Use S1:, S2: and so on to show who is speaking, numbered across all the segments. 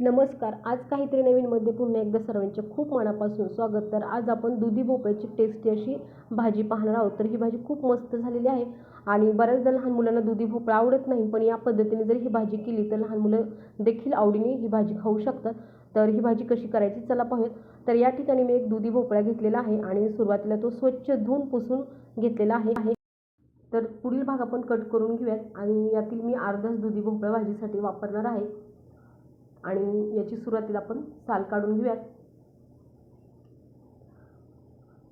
S1: नमस्कार. आज काहीतरी नवीनमध्ये पुन्हा एकदा सर्वांचे खूप मनापासून स्वागत. तर आज आपण दुधी भोपळ्याची टेस्टी अशी भाजी पाहणार आहोत. तर ही भाजी खूप मस्त झालेली आहे आणि बऱ्याचदा लहान मुलांना दुधी भोपळा आवडत नाही पण या पद्धतीने जर ही भाजी केली तर लहान मुलं देखील आवडीने ही भाजी खाऊ शकतात. तर ही भाजी कशी करायची चला पाहूयात. तर या ठिकाणी मी एक दुधी भोपळा घेतलेला आहे आणि सुरुवातीला तो स्वच्छ धुवून पुसून घेतलेला आहे. तर पुढील भाग आपण कट करून घेऊयात आणि यातील मी अर्धाच दुधी भोपळा भाजीसाठी वापरणार आहे. आणि याची सुरुवातीला आपण साल काढून घेऊयात.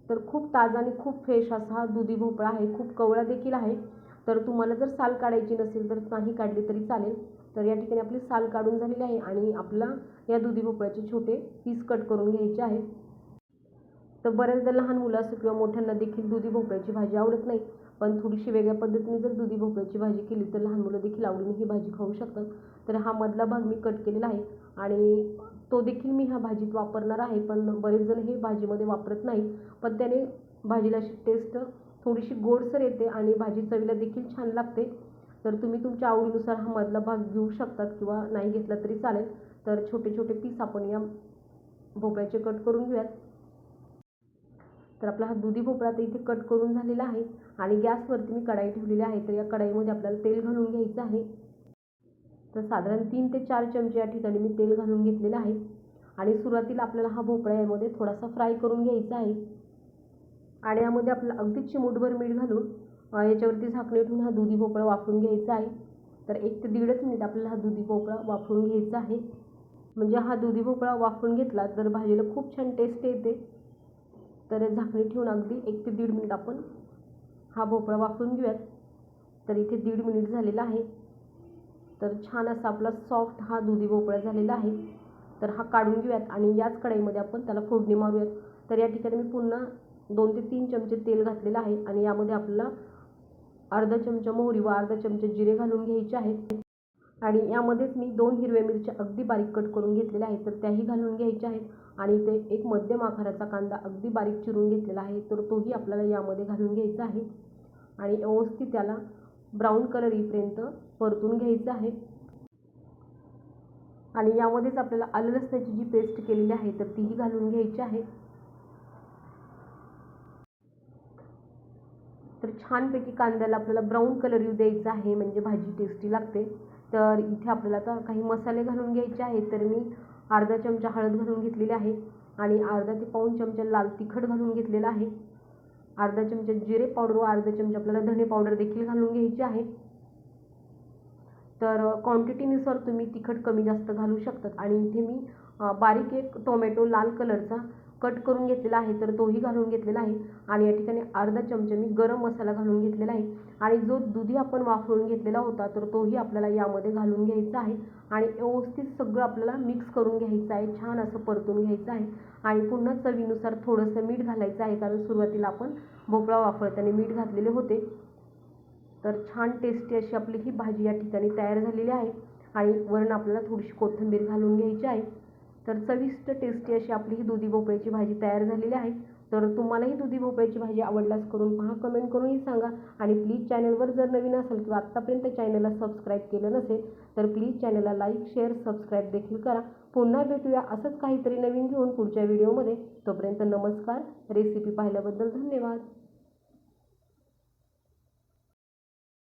S1: तर खूप ताजा आणि खूप फ्रेश असा हा दुधी भोपळा आहे खूप कवळा देखील आहे. तर तुम्हाला जर साल काढायची नसेल तर नाही काढली तरी चालेल. तर या ठिकाणी आपली साल काढून झालेली आहे आणि आपला या दुधी भोपळ्याचे छोटे पीस कट करून घ्यायचे आहेत. तर बऱ्याचदा लहान मुलं असो किंवा मोठ्यांना देखील दुधी भोपळ्याची भाजी आवडत नाही. पण थोडीशी वेगळ्या पद्धतीने जर दुधी भोपळ्याची भाजी केली तर लहान मुलं देखील आवडीने ही भाजी खाऊ शकतात. तर हा मधला भाग मी कट केलेला आहे. आणि तो देखील मी ह्या भाजीत वापरणार आहे. पण बरेच जण हे भाजीमध्ये वापरत नाही पण त्याने भाजीला अशी टेस्ट थोडीशी गोडसर येते आणि भाजी चवीला देखील छान लागते. तर तुम्ही तुमच्या आवडीनुसार हा मधला भाग घेऊ शकतात किंवा नाही घेतला तरी चालेल. तर छोटे छोटे पीस आपण या भोपळ्याचे कट करून घेऊयात. तर आपला हा दुधी भोपळा तर इथे कट करून झालेला आहे. आणि गॅसवरती मी कढाई ठेवलेली आहे. तर या कढाईमध्ये आपल्याला तेल घालून घ्यायचं आहे. तर साधारण तीन ते चार चमचे या ठिकाणी मी तेल घालून घेतलेलं आहे. आणि सुरुवातीला आपल्याला हा भोपळा यामध्ये थोडासा फ्राय करून घ्यायचा आहे. आणि यामध्ये आपल्याला अगदी चिमूटभर मीठ घालून याच्यावरती झाकणे ठेवून हा दुधी भोपळा वाफरून घ्यायचा आहे. तर एक ते दीडच मिनिट आपल्याला हा दुधी भोपळा वाफरून घ्यायचा आहे. म्हणजे हा दुधी भोपळा वाफून घेतला तर भाजीला खूप छान टेस्ट येते. तर झाकणी ठेवून अगदी एक ते दीड मिनिट आपण हा भोपळा वाफवून घेऊयात. तर इथे दीड मिनिट झालेला आहे. तर छान असा आपला सॉफ्ट हा दुधी भोपळा झालेला आहे. तर हा काढून घेऊयात आणि याच कढईमध्ये आपण त्याला फोडणी मारूयात. तर या ठिकाणी मी पुन्हा दोन ते तीन चमचे तेल घातलेलं आहे आणि यामध्ये आपल्याला अर्धा चमचा मोहरी व अर्धा चमचा जिरे घालून घ्यायचे आहेत. आणि यामध्येच मी दोन हिरव्या मिरच्या अगदी बारीक कट करून घेतलेल्या आहेत. तर त्याही घालून घ्यायच्या आहेत. आणि ते एक मध्यम आकाराचा कांदा अगदी बारीक चिरून घेतलेला आहे. तर तोही आपल्याला यामध्ये घालून घ्यायचा आहे. आणि व्यवस्थित त्याला ब्राऊन कलर येईपर्यंत परतून घ्यायचं आहे. आणि यामध्येच आपल्याला आलं लसणाची जी पेस्ट केलेली आहे तर तीही घालून घ्यायची आहे. तर छानपैकी कांद्याला आपल्याला ब्राऊन कलर येऊ द्यायचा आहे. म्हणजे भाजी टेस्टी लागते. तर इथे आपल्याला आता काही मसाले घालून घ्यायचे आहेत. तर मी अर्धा चमचा हळद घालून घेतलेली आहे आणि अर्धा ते पाऊण चमचा लाल तिखट घालून घेतलेला आहे. अर्धा चमचा जिरे पावडर व अर्धा चमचा आपल्याला धने पावडर देखील घालून घ्यायची आहे. तर क्वांटिटीनुसार तुम्ही तिखट कमी जास्त घालू शकतात. आणि इथे मी बारीक एक टोमॅटो लाल कलरचा कट करून घेतलेला आहे तर तोही घालून घेतलेला आहे. आणि या ठिकाणी अर्धा चमचा मी गरम मसाला घालून घेतलेला आहे. आणि जो दुधी आपण वाफळून घेतलेला होता तर तोही आपल्याला यामध्ये घालून घ्यायचा आहे. आणि व्यवस्थित सगळं आपल्याला मिक्स करून घ्यायचं आहे. छान असं परतून घ्यायचं आहे. आणि पुन्हा चवीनुसार थोडंसं मीठ घालायचं आहे कारण सुरुवातीला आपण भोपळा वाफळताना मीठ घातलेले होते. तर छान टेस्टी अशी आपली ही भाजी या ठिकाणी तयार झालेली आहे. आणि वरण आपल्याला थोडीशी कोथिंबीर घालून घ्यायची आहे. तर चविष्ट टेस्टी अशी आपली ही दुधी भोपळ्याची भाजी तयार झालेली आहे. तर तुम्हालाही दुधी भोपळ्याची भाजी आवडल्यास करून पहा कमेंट करूनही सांगा. आणि प्लीज चॅनलवर जर नवीन असेल किंवा आत्तापर्यंत चॅनलला सबस्क्राईब केलं नसेल तर प्लीज चॅनलला लाईक शेअर सबस्क्राईब देखील करा. पुन्हा भेटूया असंच काहीतरी नवीन घेऊन पुढच्या व्हिडिओमध्ये तोपर्यंत नमस्कार. रेसिपी पाहिल्याबद्दल धन्यवाद.